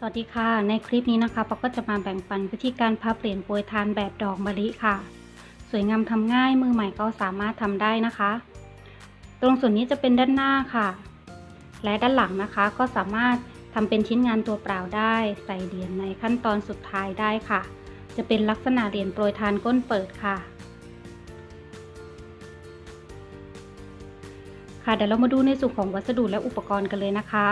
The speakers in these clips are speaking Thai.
สวัสดีค่ะ ในคลิปนี้นะคะปอกก็จะมาแบ่งปันวิธีการพับเหรียญโปรยทานแบบดอกมะลิค่ะ สวยงามทำง่ายมือใหม่ก็สามารถทำได้นะคะ ตรงส่วนนี้จะเป็นด้านหน้าค่ะ และด้านหลังนะคะก็สามารถทำเป็นชิ้นงานตัวเปล่าได้ ใส่เหรียญในขั้นตอนสุดท้ายได้ค่ะ จะเป็นลักษณะเหรียญโปรยทานก้นเปิดค่ะ ค่ะเดี๋ยวเรามาดูในส่วนของวัสดุและอุปกรณ์กันเลยนะคะ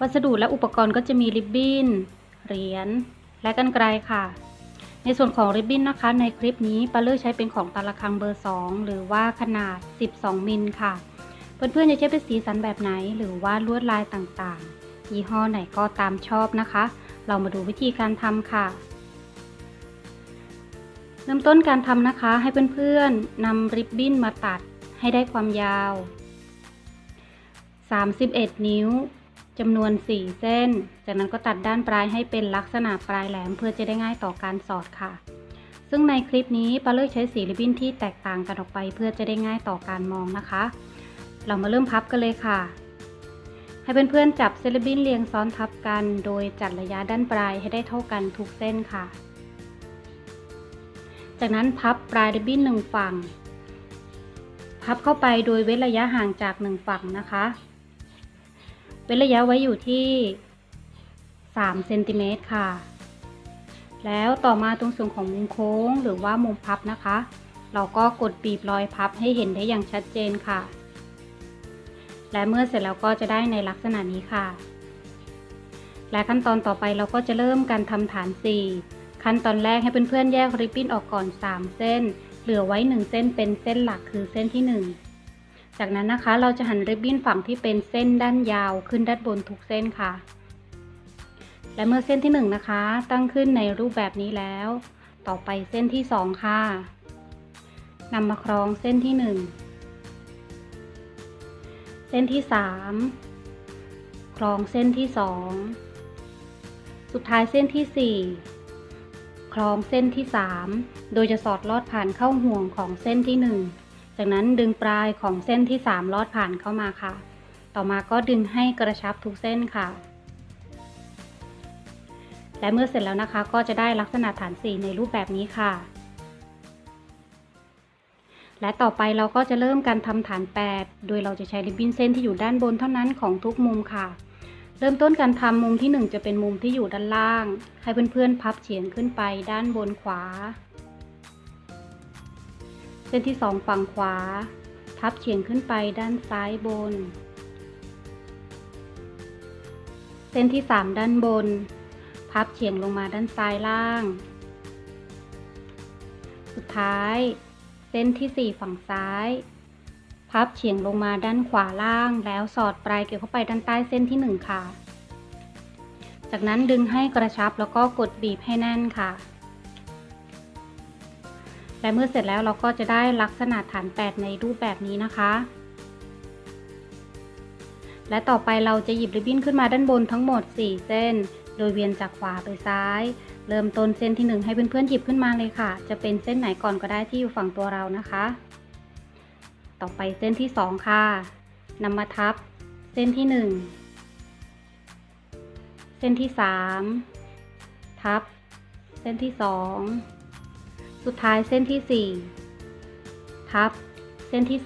วัสดุและอุปกรณ์ก็จะมีริบบิ้น เหรียญ และกันไกรค่ะ ในส่วนของริบบิ้นนะคะ ในคลิปนี้ปาเลือกใช้เป็นของตาละคังเบอร์ 2 หรือว่าขนาด 12 มิลค่ะ เพื่อนๆจะใช้เป็นสีสันแบบไหน หรือว่าลวดลายต่างๆ ยี่ห้อไหนก็ตามชอบนะคะ เรามาดูวิธีการทำค่ะเริ่มต้นการทำนะคะให้เพื่อนๆนำริบบิ้นมาตัดให้ได้ความยาว 31 นิ้ว จำนวน 4 เส้น จากนั้นก็ตัดด้านปลายให้เป็นลักษณะปลายแหลมเพื่อจะได้ง่ายต่อการสอดค่ะ ซึ่งในคลิปนี้ปลาเลือกใช้สีริบบิ้นที่แตกต่างกันออกไป เพื่อจะได้ง่ายต่อการมองนะคะ เรามาเริ่มพับกันเลยค่ะ ให้เพื่อนๆจับเซริบบิ้นเรียงซ้อนทับกัน โดยจัดระยะด้านปลายให้ได้เท่ากันทุกเส้นค่ะ จากนั้นพับปลายริบบิ้นหนึ่งฝั่ง พับเข้าไปโดยเว้นระยะห่างจากหนึ่งฝั่งนะคะ เว้นระยะไว้อยู่ที่3เซนติเมตรค่ะ แล้วต่อมาตรงส่วนของมุมโค้งหรือว่ามุมพับนะคะ เราก็กดบีบรอยพับให้เห็นได้อย่างชัดเจนค่ะ และเมื่อเสร็จแล้วก็จะได้ในลักษณะนี้ค่ะ และขั้นตอนต่อไปเราก็จะเริ่มการทำฐาน 4 ขั้นตอนแรกให้เพื่อนๆแยกริบบิ้นออกก่อน 3 เส้น เหลือไว้ 1 เส้นเป็นเส้นหลักคือเส้นที่ 1 จากนั้นนะคะเราจะหันริบบิ้นฝั่งที่เป็นเส้นด้านยาวขึ้นด้านบนทุกเส้นค่ะ และเมื่อเส้นที่1นะคะ ตั้งขึ้นในรูปแบบนี้แล้ว ต่อไปเส้นที่ 2 ค่ะนำมาคล้องเส้นที่ 1 เส้นที่ 3 คล้องเส้นที่ 2 สุดท้ายเส้นที่ 4 คล้องเส้นที่ 3 โดยจะสอดลอดผ่านเข้าห่วงของเส้นที่ 1 จากนั้นดึงปลายของเส้นที่ 3 ลอดผ่านเข้ามาค่ะ ต่อมาก็ดึงให้กระชับทุกเส้นค่ะ และเมื่อเสร็จแล้วนะคะ ก็จะได้ลักษณะฐานสีในรูปแบบนี้ค่ะ และต่อไปเราก็จะเริ่มการทำฐาน 8 โดยเราจะใช้ริบบิ้นเส้นที่อยู่ด้านบนเท่านั้นของทุกมุมค่ะ เริ่มต้นการทำมุมที่ 1 จะเป็นมุมที่อยู่ด้านล่าง ให้เพื่อนๆพับเฉียงขึ้นไปด้านบนขวา ส้นที่ 2 ฝั่งขวาพับเฉียงขึ้นไปด้านซ้ายบน เส้นที่ 3 ด้านบน พับเฉียงลงมาด้านซ้ายล่าง สุดท้าย เส้นที่ 4 ฝั่งซ้าย พับเฉียงลงมาด้านขวาล่าง แล้วสอดปลายเกี่ยวเข้าไปด้านใต้เส้นที่ 1 ค่ะ จากนั้นดึงให้กระชับแล้วก็กดบีบให้แน่นค่ะ และเมื่อเสร็จแล้วเราก็จะได้ลักษณะฐาน 8 ในรูปแบบนี้นะคะ และต่อไปเราจะหยิบริบบิ้นขึ้นมาด้านบนทั้งหมด 4 เส้น โดยเวียนจากขวาไปซ้าย เริ่มต้นเส้นที่ 1 ให้เพื่อนๆหยิบขึ้นมาเลยค่ะ จะเป็นเส้นไหนก่อนก็ได้ที่อยู่ฝั่งตัวเรานะคะ ต่อไปเส้นที่ 2 ค่ะนำมาทับ เส้นที่ 1 เส้นที่ 3 ทับ เส้นที่ 2 สุดท้ายเส้นที่ 4 ทับ เส้นที่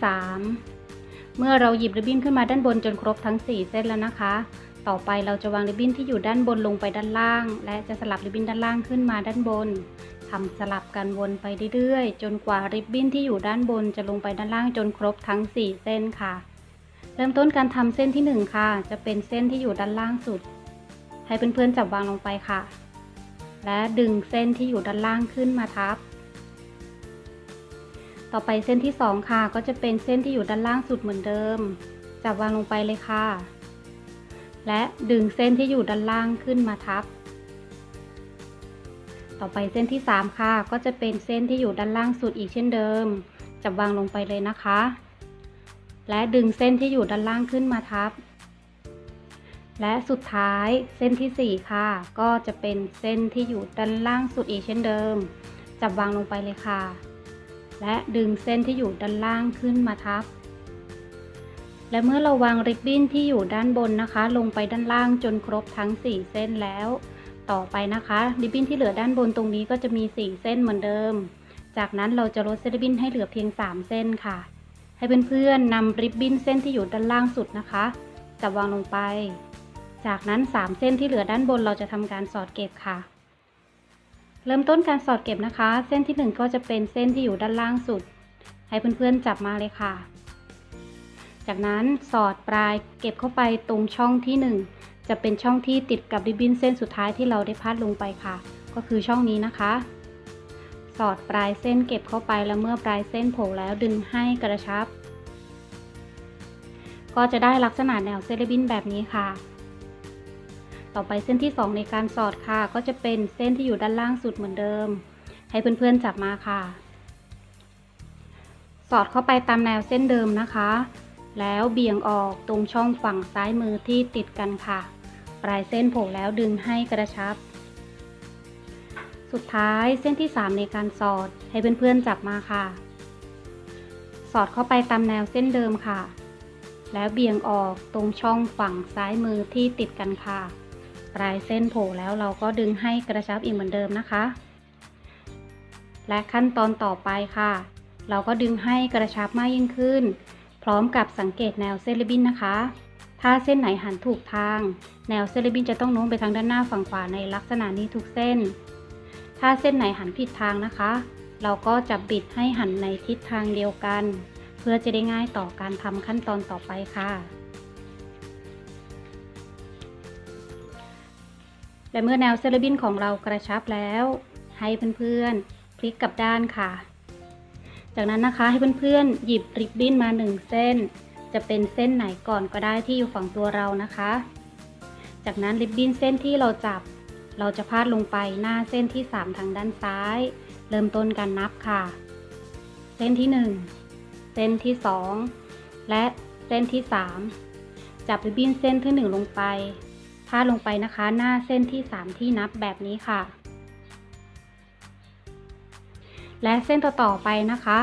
3 เมื่อเราหยิบริบบิ้นขึ้นมาด้านบนจนครบทั้ง 4 เส้นแล้วนะคะ ต่อไปเราจะวางริบบิ้นที่อยู่ด้านบนลงไปด้านล่าง และจะสลับริบบิ้นด้านล่างขึ้นมาด้านบนทำสลับกันวนไปเรื่อยๆ จนกว่าริบบิ้นที่อยู่ด้านบนจะลงไปด้านล่างจนครบทั้ง 4 เส้นค่ะ เริ่มต้นการทำเส้นที่ 1 ค่ะ จะเป็นเส้นที่อยู่ด้านล่างสุด ให้เพื่อนๆจับวางลงไปค่ะ และดึงเส้นที่อยู่ด้านล่างขึ้นมาทับ ต่อไปเส้นที่ 2 ค่ะ ก็จะเป็นเส้นที่อยู่ด้านล่างสุดเหมือนเดิม จับวางลงไปเลยค่ะ และดึงเส้นที่อยู่ด้านล่างขึ้นมาทับ ต่อไปเส้นที่ 3 ค่ะ ก็จะเป็นเส้นที่อยู่ด้านล่างสุดอีกเช่นเดิม จับวางลงไปเลยนะคะ และดึงเส้นที่อยู่ด้านล่างขึ้นมาทับ และสุดท้ายเส้นที่ 4 ค่ะ ก็จะเป็นเส้นที่อยู่ด้านล่างสุดอีกเช่นเดิม จับวางลงไปเลยค่ะ และดึงเส้นที่อยู่ด้านล่างขึ้นมาทับ และเมื่อเราวางริบบิ้นที่อยู่ด้านบนนะคะ ลงไปด้านล่างจนครบทั้ง 4 เส้นแล้ว ต่อไปนะคะริบบิ้นที่เหลือด้านบนตรงนี้ก็จะมี 4 เส้นเหมือนเดิม จากนั้นเราจะลดเส้นริบบิ้นให้เหลือเพียง 3 เส้นค่ะ ให้เพื่อนๆนำริบบิ้นเส้นที่อยู่ด้านล่างสุดนะคะจับวางลงไป จากนั้น 3 เส้นที่เหลือด้านบนเราจะทำการสอดเก็บค่ะ เริ่มต้นการสอดเก็บนะคะ เส้นที่ 1 ก็จะเป็นเส้นที่อยู่ด้านล่างสุด ให้เพื่อนๆจับมาเลยค่ะ จากนั้นสอดปลายเก็บเข้าไปตรงช่องที่ 1 จะเป็นช่องที่ติดกับริบบิ้นเส้นสุดท้ายที่เราได้พัดลงไปค่ะ ก็คือช่องนี้นะคะ สอดปลายเส้นเก็บเข้าไปแล้วเมื่อปลายเส้นโผล่แล้วดึงให้กระชับ ก็จะได้ลักษณะแนวเส้นริบบิ้นแบบนี้ค่ะ ต่อไปเส้นที่ 2 ในการสอดค่ะ ก็จะเป็นเส้นที่อยู่ด้านล่างสุดเหมือนเดิม ให้เพื่อนๆจับมาค่ะ สอดเข้าไปตามแนวเส้นเดิมนะคะ แล้วเบี่ยงออกตรงช่องฝั่งซ้ายมือที่ติดกันค่ะ ปลายเส้นโผล่แล้วดึงให้กระชับ สุดท้ายเส้นที่ 3 ในการสอดให้เพื่อนๆจับมาค่ะ สอดเข้าไปตามแนวเส้นเดิมค่ะแล้วเบี่ยงออกตรงช่องฝั่งซ้ายมือที่ติดกันค่ะ ลายเส้นโผล่แล้วเราก็ดึงให้กระชับอีกเหมือนเดิมนะคะ และขั้นตอนต่อไปค่ะ เราก็ดึงให้กระชับมากยิ่งขึ้น พร้อมกับสังเกตแนวเส้นริบบิ้นนะคะ ถ้าเส้นไหนหันถูกทาง แนวเส้นริบบิ้นจะต้องโน้มไปทางด้านหน้าฝั่งขวาในลักษณะนี้ทุกเส้น ถ้าเส้นไหนหันผิดทางนะคะ เราก็จะบิดให้หันในทิศทางเดียวกัน เพื่อจะได้ง่ายต่อการทำขั้นตอนต่อไปค่ะ และเมื่อแนวเซเลบินของเรากระชับแล้ว ให้เพื่อนๆพลิกกลับด้านค่ะ จากนั้นนะคะให้เพื่อนๆหยิบริบบิ้นมา1เส้น จะเป็นเส้นไหนก่อนก็ได้ที่อยู่ฝั่งตัวเรานะคะ จากนั้นริบบิ้นเส้นที่เราจับ เราจะพาดลงไปหน้าเส้นที่ 3 ทางด้านซ้าย เริ่มต้นการนับค่ะ เส้นที่ 1 เส้นที่ 2 และเส้นที่ 3 จับริบบิ้นเส้นที่ 1 ลงไป พาดลงไปนะคะ หน้าเส้นที่ 3 ที่นับแบบนี้ค่ะ และเส้นต่อๆไปนะคะ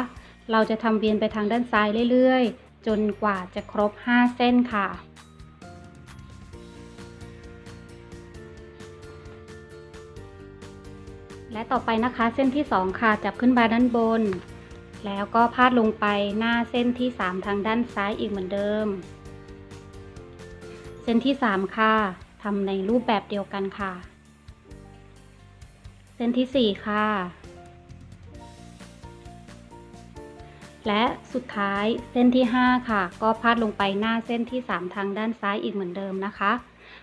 เราจะทำเวียนไปทางด้านซ้ายเรื่อยๆ จนกว่าจะครบ 5 เส้นค่ะและต่อไปนะคะเส้นที่ 2 ค่ะ จับขึ้นมาด้านบน แล้วก็พาดลงไปหน้าเส้นที่ 3 ทางด้านซ้ายอีกเหมือนเดิม เส้นที่ 3 ค่ะ ทำในรูปแบบเดียวกันค่ะ เส้นที่ 4 ค่ะ และสุดท้ายเส้นที่ 5 ค่ะ ก็พาดลงไปหน้าเส้นที่ 3 ทางด้านซ้ายอีกเหมือนเดิมนะคะ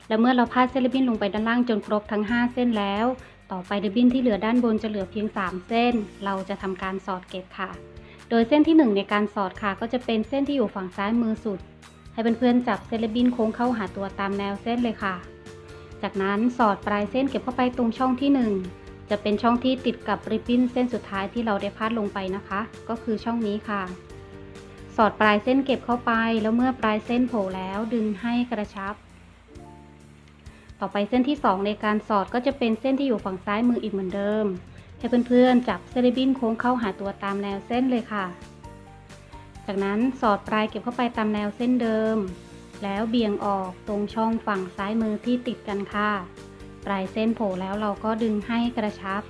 และเมื่อเราพาดเส้นริบบิ้นลงไปด้านล่างจนครบทั้ง 5 เส้นแล้ว ต่อไปริบบิ้นที่เหลือด้านบนจะเหลือเพียง 3 เส้น เราจะทำการสอดเก็บค่ะ โดยเส้นที่ 1 ในการสอดค่ะ ก็จะเป็นเส้นที่อยู่ฝั่งซ้ายมือสุดให้เพื่อนๆจับเส้นริบบิ้นโค้งเข้าหาตัวตามแนวเส้นเลยค่ะ จากนั้นสอดปลายเส้นเก็บเข้าไปตรงช่องที่ 1 จะเป็นช่องที่ติดกับริบบิ้นเส้นสุดท้ายที่เราได้พาดลงไปนะคะ ก็คือช่องนี้ค่ะ สอดปลายเส้นเก็บเข้าไป แล้วเมื่อปลายเส้นโผล่แล้วดึงให้กระชับ ต่อไปเส้นที่ 2 ในการสอดก็จะเป็นเส้นที่อยู่ฝั่งซ้ายมืออีกเหมือนเดิม ให้เพื่อนๆจับเส้นริบบิ้นโค้งเข้าหาตัวตามแนวเส้นเลยค่ะ จากนั้นสอดปลายเก็บเข้าไปตามแนวเส้นเดิม แล้วเบี่ยงออกตรงช่องฝั่งซ้ายมือที่ติดกันค่ะ ปลายเส้นโผล่แล้วเราก็ดึงให้กระชับ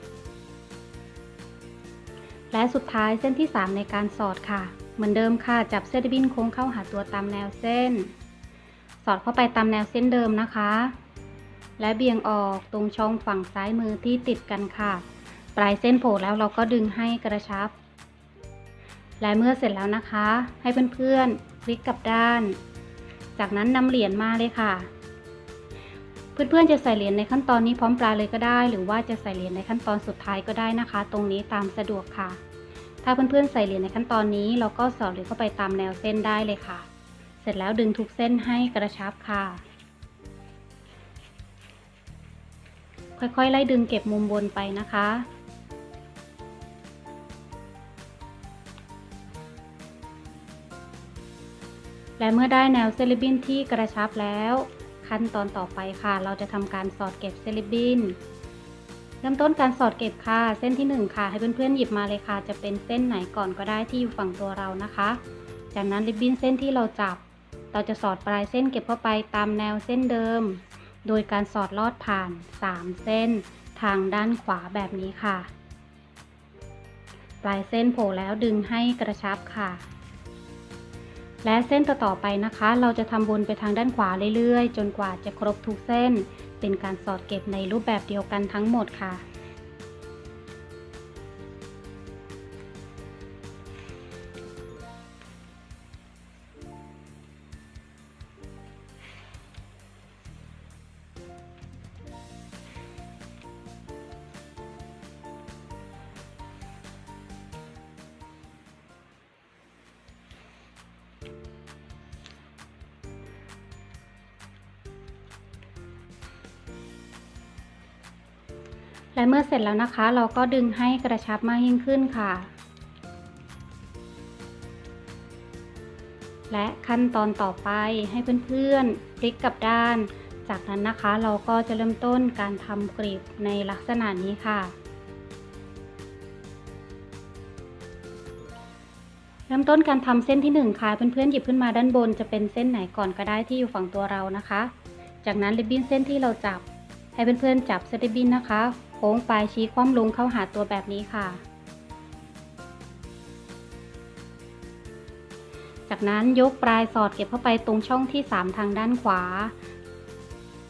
และสุดท้ายเส้นที่ 3 ในการสอดค่ะ เหมือนเดิมค่ะ จับเส้นริบบิ้นโค้งเข้าหาตัวตามแนวเส้น สอดเข้าไปตามแนวเส้นเดิมนะคะ และเบี่ยงออกตรงช่องฝั่งซ้ายมือที่ติดกันค่ะ ปลายเส้นโผล่แล้วเราก็ดึงให้กระชับและเมื่อเสร็จแล้วนะคะ ให้เพื่อนๆ พลิกกลับด้าน จากนั้นนำเหรียญมาเลยค่ะ เพื่อนๆจะใส่เหรียญในขั้นตอนนี้พร้อมปลาเลยก็ได้ หรือว่าจะใส่เหรียญในขั้นตอนสุดท้ายก็ได้นะคะ ตรงนี้ตามสะดวกค่ะ ถ้าเพื่อนๆใส่เหรียญในขั้นตอนนี้ เราก็สอดเหรียญเข้าไปตามแนวเส้นได้เลยค่ะ เสร็จแล้วดึงทุกเส้นให้กระชับค่ะ ค่อยๆไล่ดึงเก็บมุมบนไปนะคะ และเมื่อได้แนวเซลิบินที่กระชับแล้ว ขั้นตอนต่อไปค่ะ เราจะทำการสอดเก็บเซลิบบินเริ่มต้นการสอดเก็บค่ะ เส้นที่ 1 ค่ะ ให้เพื่อนๆหยิบมาเลยค่ะ จะเป็นเส้นไหนก่อนก็ได้ที่อยู่ฝั่งตัวเรานะคะ จากนั้นริบบิ้นเส้นที่เราจับ เราจะสอดปลายเส้นเก็บเข้าไปตามแนวเส้นเดิม โดยการสอดลอดผ่าน 3 เส้น ทางด้านขวาแบบนี้ค่ะ ปลายเส้นโผล่แล้วดึงให้กระชับค่ะ และเส้นต่อๆไปนะคะ เราจะทำวนไปทางด้านขวาเรื่อยๆ จนกว่าจะครบทุกเส้น เป็นการสอดเก็บในรูปแบบเดียวกันทั้งหมดค่ะ และเมื่อเสร็จแล้วนะคะ เราก็ดึงให้กระชับมากยิ่งขึ้นค่ะ และขั้นตอนต่อไปให้เพื่อนๆพลิกกลับด้าน จากนั้นนะคะเราก็จะเริ่มต้นการทำกรีบในลักษณะนี้ค่ะ เริ่มต้นการทำเส้นที่ 1 ค่ะ เพื่อนๆหยิบขึ้นมาด้านบนจะเป็นเส้นไหนก่อนก็ได้ที่อยู่ฝั่งตัวเรานะคะ จากนั้นริบบิ้นเส้นที่เราจับให้เพื่อนๆจับเส้นริบบิ้นนะคะ ค้งปลายชี้คว่ำลงเข้าหาตัวแบบนี้ค่ะ จากนั้นยกปลายสอดเก็บเข้าไปตรงช่องที่ 3 ทางด้านขวา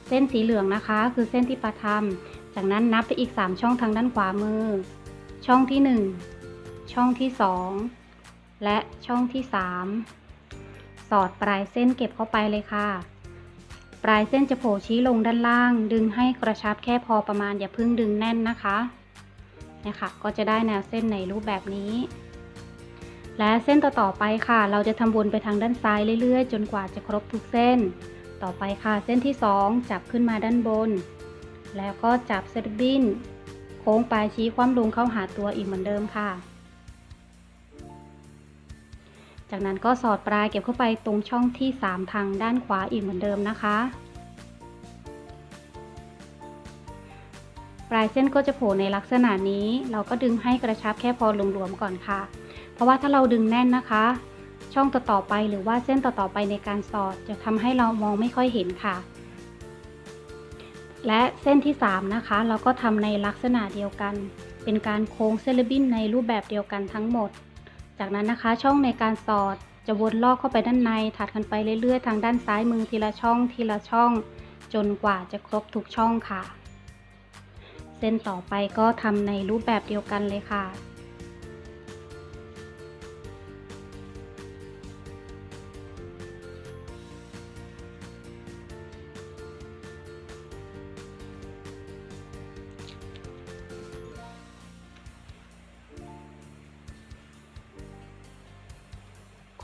เส้นสีเหลืองนะคะ คือเส้นที่ประทำจากนั้นนับไปอีก 3 ช่องทางด้านขวามือ ช่องที่ 1 ช่องที่ 2 และช่องที่ 3 สอดปลายเส้นเก็บเข้าไปเลยค่ะ ปลายเส้นจะโผล่ชี้ลงด้านล่าง ดึงให้กระชับแค่พอประมาณอย่าเพิ่งดึงแน่นนะคะเนี่ยค่ะก็จะได้แนวเส้นในรูปแบบนี้ และเส้นต่อๆไปค่ะ เราจะทำวนไปทางด้านซ้ายเรื่อยๆ จนกว่าจะครบทุกเส้น ต่อไปค่ะเส้นที่ 2 จับขึ้นมาด้านบน แล้วก็จับเซตบินโค้งปลายชี้คว่ำลงเข้าหาตัวอีกเหมือนเดิมค่ะ จากนั้นก็สอดปลายเก็บเข้าไปตรงช่องที่ 3 ทางด้านขวาอีกเหมือนเดิมนะคะ ปลายเส้นก็จะโผล่ในลักษณะนี้ เราก็ดึงให้กระชับแค่พอหลวมๆก่อนค่ะ เพราะว่าถ้าเราดึงแน่นนะคะ ช่องต่อๆไปหรือว่าเส้นต่อๆไปในการสอดจะทำให้เรามองไม่ค่อยเห็นค่ะ และเส้นที่ 3 นะคะ เราก็ทำในลักษณะเดียวกัน เป็นการโค้งเซเลบินในรูปแบบเดียวกันทั้งหมด จากนั้นนะคะช่องในการสอดจะวนลอกเข้าไปด้านในถัดกันไปเรื่อยๆ ทางด้านซ้ายมือทีละช่องทีละช่อง จนกว่าจะครบทุกช่องค่ะ เส้นต่อไปก็ทำในรูปแบบเดียวกันเลยค่ะ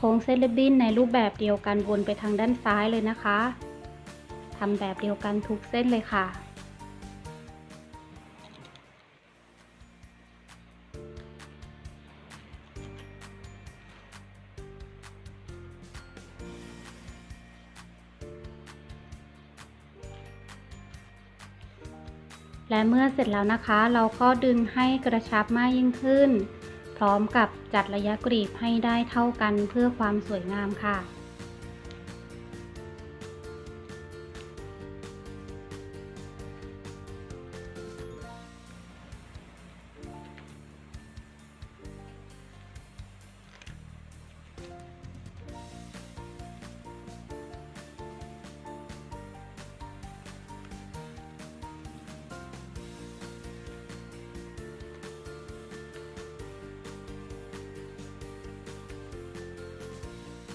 โค้งเส้นริบบิ้นในรูปแบบเดียวกันวนไปทางด้านซ้ายเลยนะคะทำแบบเดียวกันทุกเส้นเลยค่ะ และเมื่อเสร็จแล้วนะคะ เราก็ดึงให้กระชับมากยิ่งขึ้น พร้อมกับจัดระยะกรีบให้ได้เท่ากันเพื่อความสวยงามค่ะ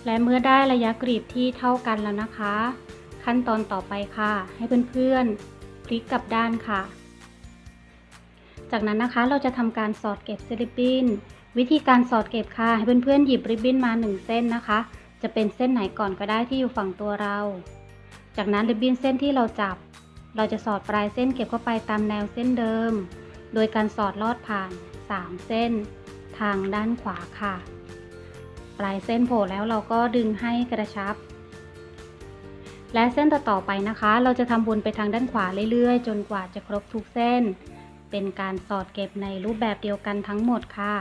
และเมื่อได้ระยะกรีบที่เท่ากันแล้วนะคะ ขั้นตอนต่อไปค่ะ ให้เพื่อนๆพลิกกลับด้านค่ะ จากนั้นนะคะเราจะทำการสอดเก็บเซริบบินวิธีการสอดเก็บค่ะ ให้เพื่อนๆหยิบริบบิ้นมา 1 เส้นนะคะ จะเป็นเส้นไหนก่อนก็ได้ที่อยู่ฝั่งตัวเรา จากนั้นริบบิ้นเส้นที่เราจับ เราจะสอดปลายเส้นเก็บเข้าไปตามแนวเส้นเดิม โดยการสอดลอดผ่าน 3 เส้น ทางด้านขวาค่ะ ปลายเส้นโผล่แล้วเราก็ดึงให้กระชับ และเส้นต่อๆไปนะคะ เราจะทำวนไปทางด้านขวาเรื่อยๆ จนกว่าจะครบทุกเส้น เป็นการสอดเก็บในรูปแบบเดียวกันทั้งหมดค่ะ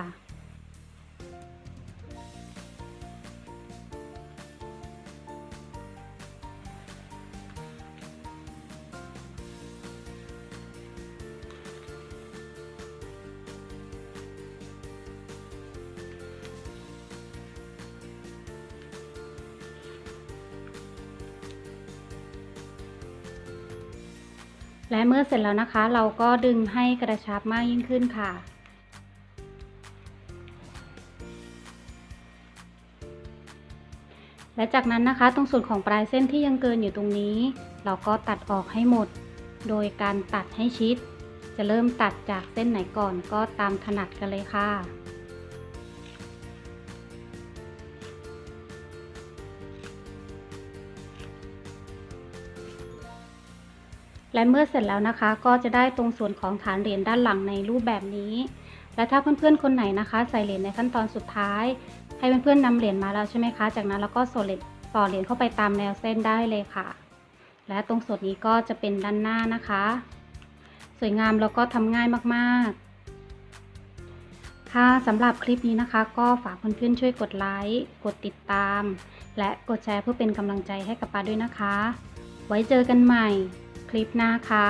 เมื่อเสร็จแล้วนะคะ เราก็ดึงให้กระชับมากยิ่งขึ้นค่ะ และจากนั้นนะคะ ตรงส่วนของปลายเส้นที่ยังเกินอยู่ตรงนี้ เราก็ตัดออกให้หมด โดยการตัดให้ชิด จะเริ่มตัดจากเส้นไหนก่อนก็ตามถนัดกันเลยค่ะ และเมื่อเสร็จแล้วนะคะ ก็จะได้ตรงส่วนของฐานเหรียญด้านหลังในรูปแบบนี้ และถ้าเพื่อนๆคนไหนนะคะ ใส่เหรียญในขั้นตอนสุดท้าย ให้เพื่อนๆนำเหรียญมาแล้วใช่ไหมคะ จากนั้นเราก็สอดเหรียญสอเหรียญเข้าไปตามแนวเส้นได้เลยค่ะ และตรงส่วนนี้ก็จะเป็นด้านหน้านะคะ สวยงามแล้วก็ทำง่ายมากๆค่ะสำหรับคลิปนี้นะคะ ก็ฝากเพื่อนๆช่วยกดไลค์กดติดตาม และกดแชร์เพื่อเป็นกำลังใจให้กับปาด้วยนะคะ ไว้เจอกันใหม่ ลิปหน้าค่ะ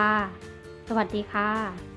สวัสดีค่ะ